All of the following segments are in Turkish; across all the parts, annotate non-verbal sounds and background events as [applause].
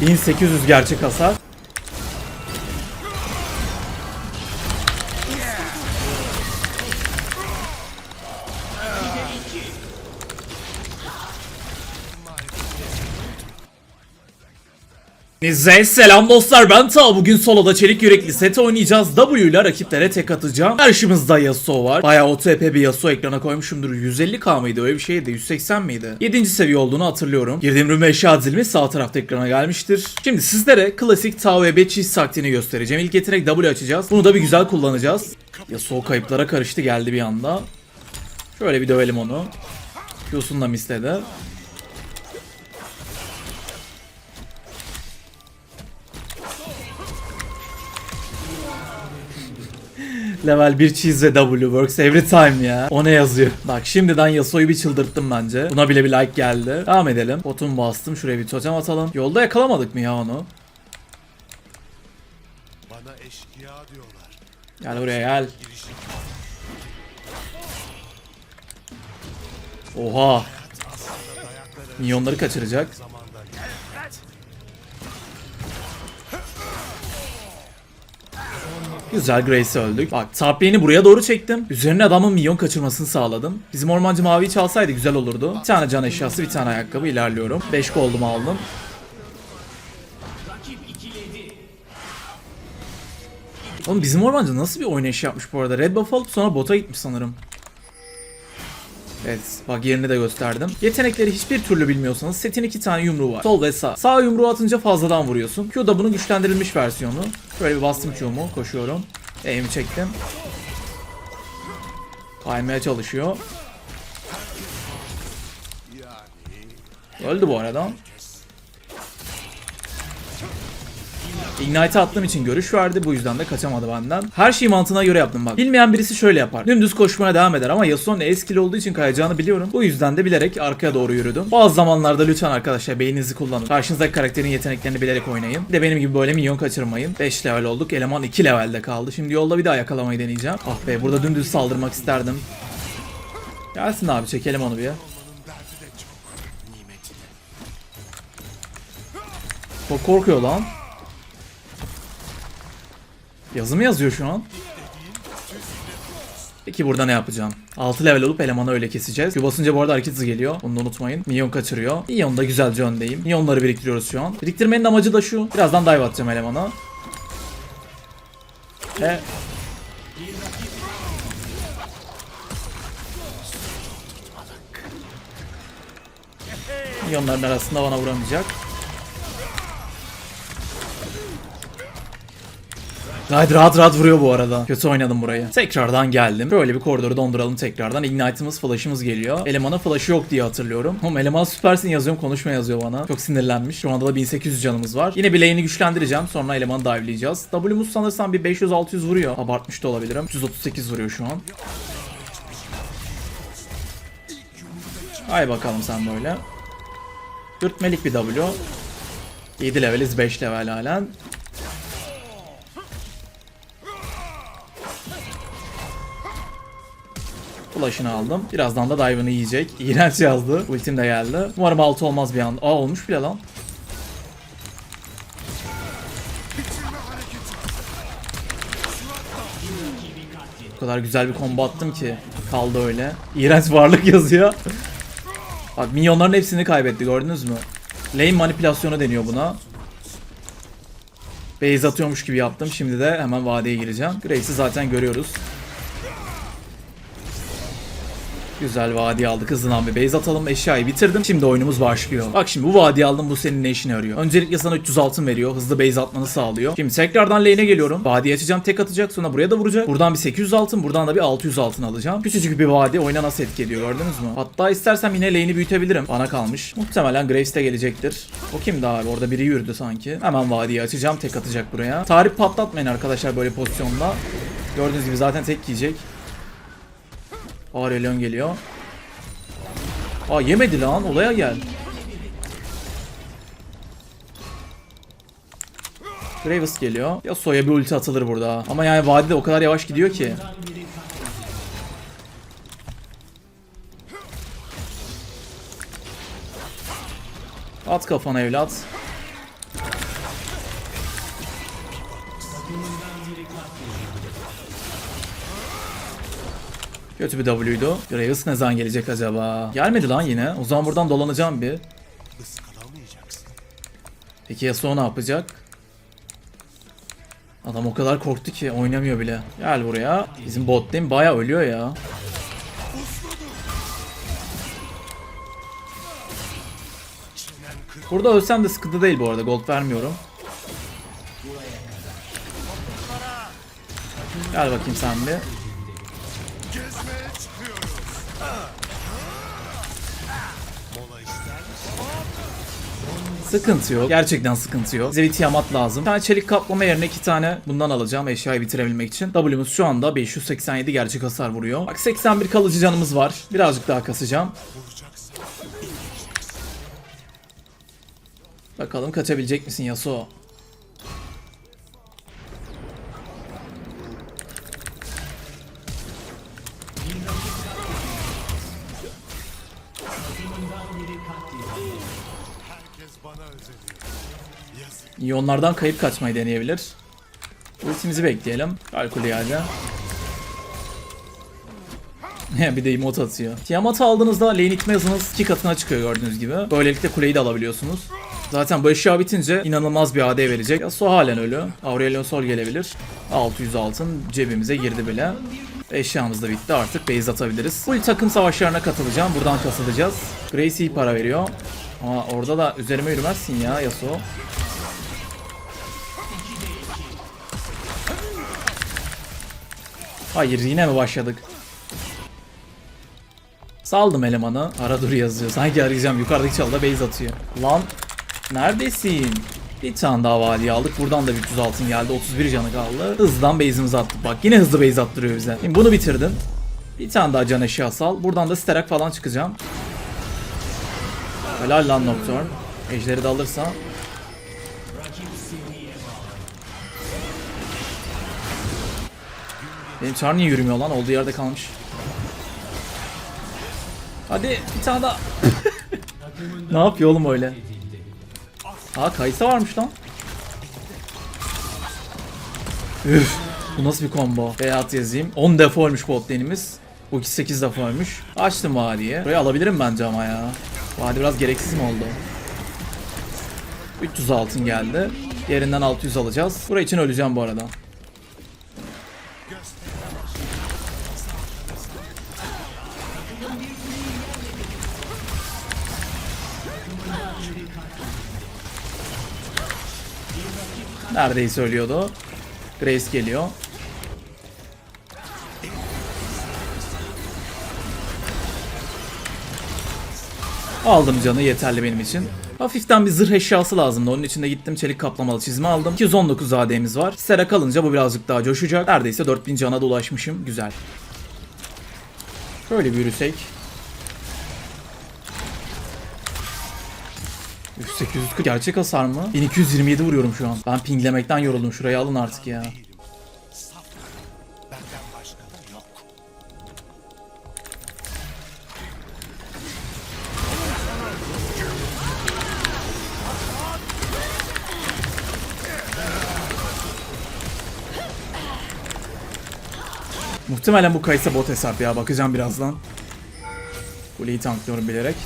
1800 gerçek hasar. Hepinize selam dostlar ben Ta bugün soloda çelik yürekli set oynayacağız. W ile rakiplere tek atacağım. Karşımızda Yasuo var. Bayağı OTP bir Yasuo ekrana koymuşumdur. 150k mıydı? Öyle bir şeydi. 180 miydi? 7. seviye olduğunu hatırlıyorum. Girdiğim rüme eşya dizilimi sağ tarafta ekrana gelmiştir. Şimdi sizlere klasik Ta ve cheese taktiğini göstereceğim. İlk yetenek W açacağız. Bunu da bir güzel kullanacağız. Yasuo kayıplara karıştı geldi bir anda. Şöyle bir dövelim onu. Q'sunu da misledi Level 1 cheese ve W works every time ya. O ne yazıyor? Bak şimdiden Yasuo'yu bir çıldırttım bence. Buna bile bir like geldi. Devam edelim. Botum bastım. Şuraya bir totem atalım. Yolda yakalamadık mı ya onu? Bana eşkıya diyorlar. Gel buraya gel. Oha. Milyonları kaçıracak. Güzel Grace'i öldük. Bak lane'i buraya doğru çektim. Üzerine adamın milyon kaçırmasını sağladım. Bizim ormancı maviyi çalsaydı güzel olurdu. Bir tane can eşyası, bir tane ayakkabı ilerliyorum. 5 goldumu aldım. Oğlum bizim ormancı nasıl bir oynayış yapmış bu arada? Red buff alıp sonra bota gitmiş sanırım. Evet bak yerini de gösterdim. Yetenekleri hiçbir türlü bilmiyorsanız setin iki tane yumruğu var. Sol ve sağ. Sağ yumruğu atınca fazladan vuruyorsun. Q da bunun güçlendirilmiş versiyonu. Şöyle bir bastım Q'mu koşuyorum. Aim'i çektim. Kaymaya çalışıyor. Öldü bu arada. Ignite attığım için görüş verdi. Bu yüzden de kaçamadı benden. Her şeyi mantığına göre yaptım bak. Bilmeyen birisi şöyle yapar. Dümdüz koşmaya devam eder ama Yasuo'nun eskili olduğu için kayacağını biliyorum. Bu yüzden de bilerek arkaya doğru yürüdüm. Bazı zamanlarda lütfen arkadaşlar beyninizi kullanın. Karşınızdaki karakterin yeteneklerini bilerek oynayın. Bir de benim gibi böyle minyon kaçırmayın. 5 level olduk. Eleman 2 levelde kaldı. Şimdi yolda bir daha yakalamayı deneyeceğim. Ah be burada dümdüz saldırmak isterdim. Gelsin abi çekelim onu bir. Nimetine. Çok korkuyor lan. Yazı mı yazıyor şu an? Peki burada ne yapacağım? 6 level olup elemanı öyle keseceğiz. Q basınca bu arada hareket hızı geliyor. Bunu da unutmayın. Minyon kaçırıyor. Minyon da güzelce öndeyim. Minyonları biriktiriyoruz şu an. Biriktirmenin amacı da şu. Birazdan dive atacağım elemana. Ve Minyonların arasında bana vuramayacak. Gayet rahat rahat vuruyor bu arada. Kötü oynadım burayı. Tekrardan geldim. Böyle bir koridoru donduralım tekrardan. Ignite'ımız, flash'ımız geliyor. Elemana flash'ı yok diye hatırlıyorum. Oğlum eleman süpersin yazıyorum konuşma yazıyor bana. Çok sinirlenmiş. Şu anda da 1800 canımız var. Yine lane'i güçlendireceğim. Sonra elemanı dive'layacağız. W'muz sanırsam bir 500-600 vuruyor. Abartmış da olabilirim. 138 vuruyor şu an. Hay bakalım sen böyle. Dürtmelik bir W. 7 leveliz 5 level halen. Flash'ını aldım. Birazdan da dive'ını yiyecek. İğrenç yazdı. Ultim de geldi. Umarım altı olmaz bir anda. Aa olmuş bile lan. O kadar güzel bir combo attım ki. Kaldı öyle. İğrenç varlık yazıyor. Bak minyonların hepsini kaybetti gördünüz mü? Lane manipülasyonu deniyor buna. Base atıyormuş gibi yaptım. Şimdi de hemen vadeye gireceğim. Grace'i zaten görüyoruz. Güzel vadi aldık hızlıdan bir base atalım. Eşyayı bitirdim. Şimdi oyunumuz başlıyor. Bak şimdi bu vadi aldım bu senin ne işine yarıyor? Öncelikle sana 300 altın veriyor. Hızlı base atmanı sağlıyor. Şimdi tekrardan lane'e geliyorum. Vadiyi açacağım tek atacak. Sonra buraya da vuracak. Buradan bir 800 altın buradan da bir 600 altın alacağım. Küçücük bir vadi oyuna nasıl etki ediyor gördünüz mü? Hatta istersem yine lane'i büyütebilirim. Bana kalmış. Muhtemelen Graves de gelecektir. O kimdi abi? Orada biri yürüdü sanki. Hemen vadiyi açacağım tek atacak buraya. Tarih patlatmayın arkadaşlar böyle pozisyonda. Gördüğünüz gibi zaten tek yiyecek Aurelion geliyor. Aa yemedi lan olaya gel. Graves geliyor. Ya Soya bir ulti atılır burada. Ama yani vadide o kadar yavaş gidiyor ki. At kafana evlat. Kötü bir W'ydu. Graves ne zaman gelecek acaba? Gelmedi lan yine. O zaman buradan dolanacağım bir. Peki Yasuo ne yapacak? Adam o kadar korktu ki oynamıyor bile. Gel buraya. Bizim bot lane baya ölüyor ya. Burada ölsem de sıkıntı değil bu arada. Gold vermiyorum. Gel bakayım sen bir. Sıkıntı yok. Gerçekten sıkıntı yok. Bize bir tiamat lazım. Bir tane çelik kaplama yerine iki tane bundan alacağım eşyayı bitirebilmek için. W'muz şu anda 587 gerçek hasar vuruyor. Bak 81 kalıcı canımız var. Birazcık daha kasacağım. Bakalım kaçabilecek misin Yasuo? Yazık. İyonlardan kayıp kaçmayı deneyebilir. Ultimizi bekleyelim. Kalkuli geldi. [laughs] bir de emote atıyor. Tiamat'ı aldığınızda lane itme hızınız iki katına çıkıyor gördüğünüz gibi. Böylelikle kuleyi de alabiliyorsunuz. Zaten bu eşya bitince inanılmaz bir AD verecek. Yasuo halen ölü. Aurelion Sol gelebilir. 600 altın cebimize girdi bile. Eşyamız da bitti artık base atabiliriz. Full takım savaşlarına katılacağım. Buradan kasılacağız. Grace para veriyor. Ama orada da üzerime yürümezsin ya Yasuo. Hayır yine mi başladık? Saldım elemanı. Ara dur yazıyor. Sanki arayacağım. Yukarıdaki çalıda base atıyor. Lan neredesin? Bir tane daha vadi aldık. Buradan da 300 altın geldi. 31 canı kaldı. Hızdan base'imizi attık. Bak yine hızlı base attırıyor bize. Şimdi bunu bitirdim. Bir tane daha can eşya sal. Buradan da sterak falan çıkacağım. Helal lan Nocturne. Ejderi de alırsa. Benim çar niye yürümüyor lan? Olduğu yerde kalmış. Hadi bir tane daha. [laughs] ne yapıyor oğlum öyle? Aa Kaysa varmış lan. Üf. Bu nasıl bir combo? Beyat yazayım. 10 defa ölmüş bot lane'imiz. Bu 8 defa ölmüş. Açtım vadiye. Burayı alabilirim bence ama ya. Vadi biraz gereksiz mi oldu? 300 altın geldi. Yerinden 600 alacağız. Buraya için öleceğim bu arada. Neredeyse ölüyordu. Grace geliyor. Aldım canı yeterli benim için. Hafiften bir zırh eşyası lazımdı. Onun için de gittim çelik kaplamalı çizme aldım. 219 AD'miz var. Sera kalınca bu birazcık daha coşacak. Neredeyse 4000 cana da ulaşmışım. Güzel. Şöyle bir yürüsek. Üf, 840 gerçek hasar mı? 1227 vuruyorum şu an. Ben pinglemekten yoruldum. Şurayı alın artık ya. Muhtemelen bu Kaysa bot hesap ya. Bakacağım birazdan. Kuleyi tanklıyorum bilerek.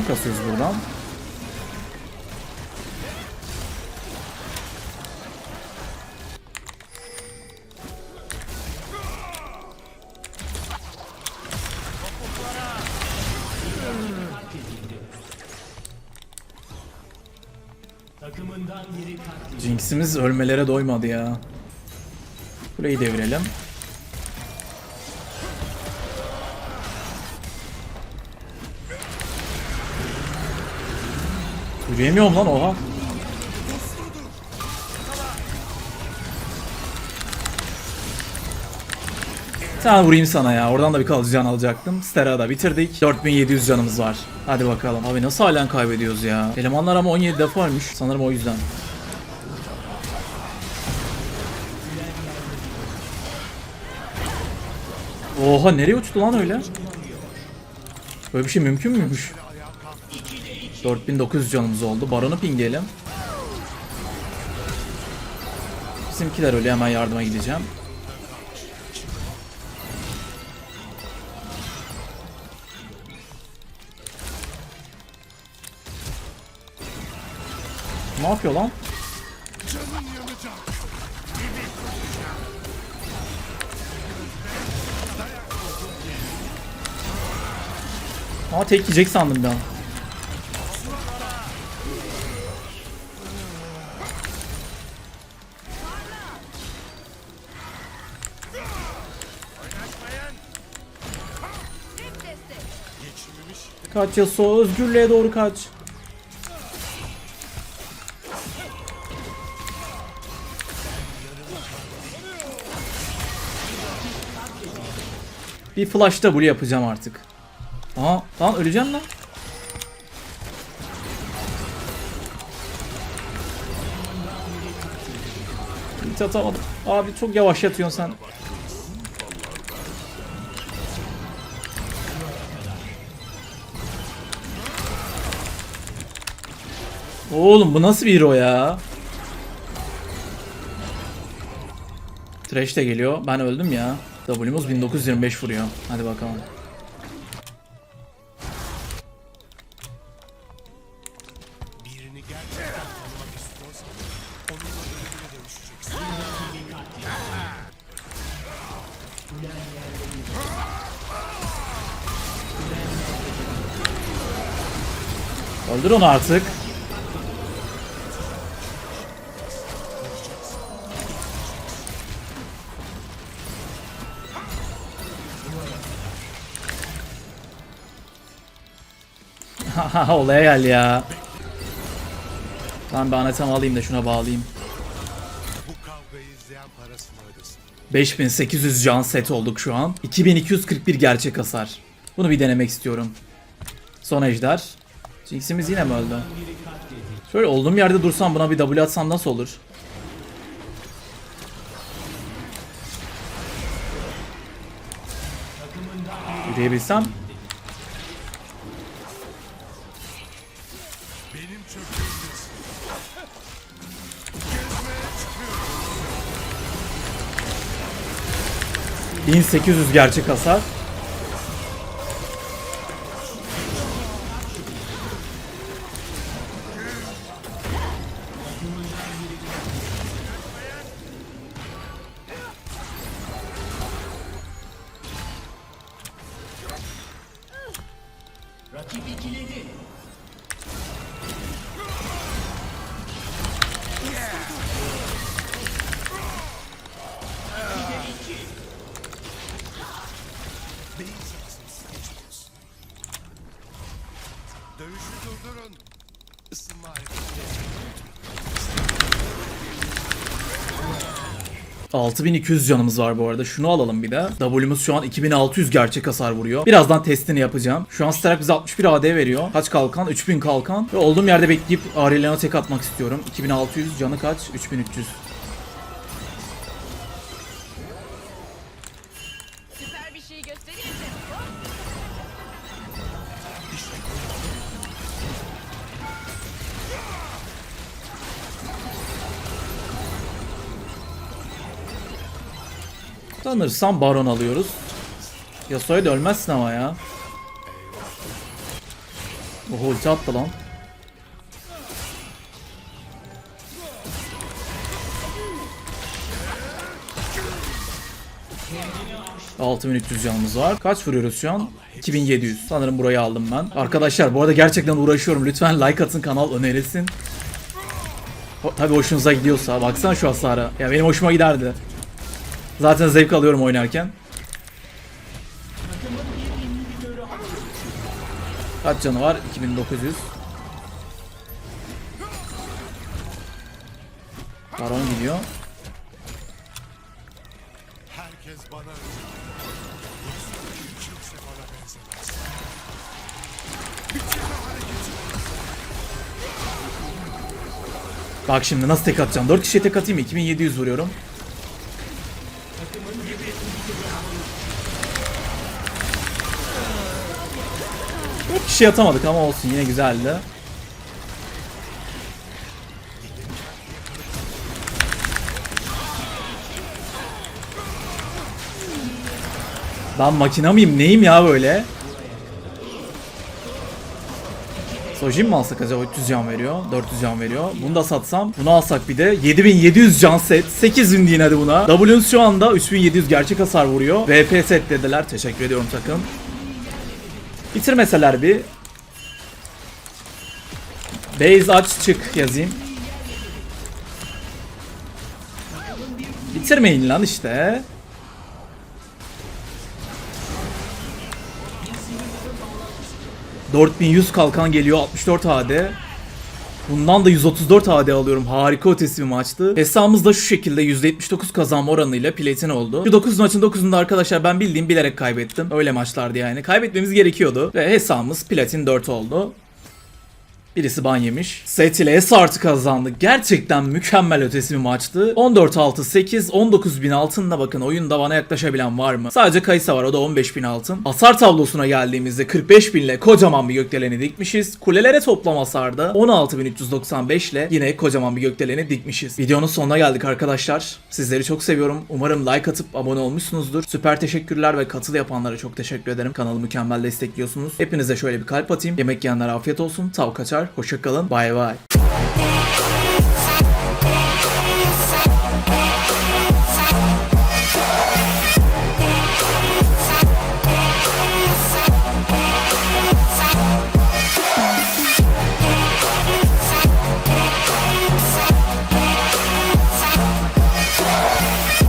Şu kasıyoruz buradan. Jinx'imiz ölmelere doymadı ya. Kuleyi devirelim. Yürüyemiyorum lan oha. Bir vurayım sana ya. Oradan da bir kalıcı can alacaktım. Stera da bitirdik. 4700 canımız var. Hadi bakalım. Abi nasıl halen kaybediyoruz ya? Elemanlar ama 17 defa. Sanırım o yüzden. Oha nereye uçtu lan öyle? Böyle bir şey mümkün müymüş? 4900 canımız oldu. Baron'u pingeyelim. Bizimkiler öyle hemen yardıma gideceğim. Ne yapıyor lan? Ama tek yiyecek sandım ben. Kaç Yasuo özgürlüğe doğru kaç. Bir flash W yapacağım artık. Aha lan öleceğim lan. Hiç atamadım. Abi çok yavaş yatıyorsun sen. Oğlum bu nasıl bir hero ya? Trash de geliyor. Ben öldüm ya. W'muz 1925 vuruyor. Hadi bakalım. Öldür onu artık. Haha olaya gel ya. Ben bir anatem alayım da şuna bağlayayım. Bu kavgayı izleyen parasını ödesin. 5800 can set olduk şu an. 2241 gerçek hasar. Bunu bir denemek istiyorum. Son ejder. Jinx'imiz yine mi öldü? Şöyle olduğum yerde dursam buna bir W atsam nasıl olur? Yürüyebilsem. 1800 gerçek hasar. 6200 canımız var bu arada. Şunu alalım bir de. W'muz şu an 2600 gerçek hasar vuruyor. Birazdan testini yapacağım. Şu an Sterak bize 61 AD veriyor. Kaç kalkan? 3000 kalkan. Ve olduğum yerde bekleyip Aurelian'a tek atmak istiyorum. 2600 canı kaç? 3300. Sanırsam Baron alıyoruz. Yasuo'ya da ölmezsin ama ya. Oho ulti attı lan. ...6300 canımız var. Kaç vuruyoruz şu an? 2700. Sanırım burayı aldım ben. Arkadaşlar bu arada gerçekten uğraşıyorum. Lütfen like atın kanal önerilsin. Tabii hoşunuza gidiyorsa. Baksana şu hasara. Ya benim hoşuma giderdi. Zaten zevk alıyorum oynarken. Kaç canı var? 2900. Baron gidiyor. Herkes bana. Bak şimdi nasıl tek atacağım? 4 kişiye tek atayım mı? 2700 vuruyorum. Bir kişi atamadık ama olsun yine güzeldi. Ben makina mıyım neyim ya böyle? Sojin mi alsak acaba? 300 can veriyor 400 can veriyor. Bunu da satsam bunu alsak bir de 7700 can set. 8000 deyin hadi buna. W'nuz şu anda 3700 gerçek hasar vuruyor. VP set dediler. Teşekkür ediyorum takım. Bitirmeseler bir. Base aç çık yazayım. Bitirmeyin lan işte ...4100 kalkan geliyor 64 AD. Bundan da 134 AD alıyorum. Harika ötesi bir maçtı. Hesabımız da şu şekilde %79 kazanma oranıyla platin oldu. Şu 9 maçın 9'unda arkadaşlar ben bildiğim bilerek kaybettim. Öyle maçlardı yani. Kaybetmemiz gerekiyordu. Ve hesabımız platin 4 oldu. Birisi ban yemiş. Set ile S artı kazandık. Gerçekten mükemmel ötesi bir maçtı. 14-6-8, 19.000 altınla bakın oyunda bana yaklaşabilen var mı? Sadece Kaysa var o da 15.000 altın. Hasar tablosuna geldiğimizde 45.000 ile kocaman bir gökdeleni dikmişiz. Kulelere toplam hasarda 16.395 ile yine kocaman bir gökdeleni dikmişiz. Videonun sonuna geldik arkadaşlar. Sizleri çok seviyorum. Umarım like atıp abone olmuşsunuzdur. Süper teşekkürler ve katıl yapanlara çok teşekkür ederim. Kanalı mükemmel destekliyorsunuz. Hepinize şöyle bir kalp atayım. Yemek yiyenlere afiyet olsun. Tav kaçar. Hoşçakalın. Bay bay.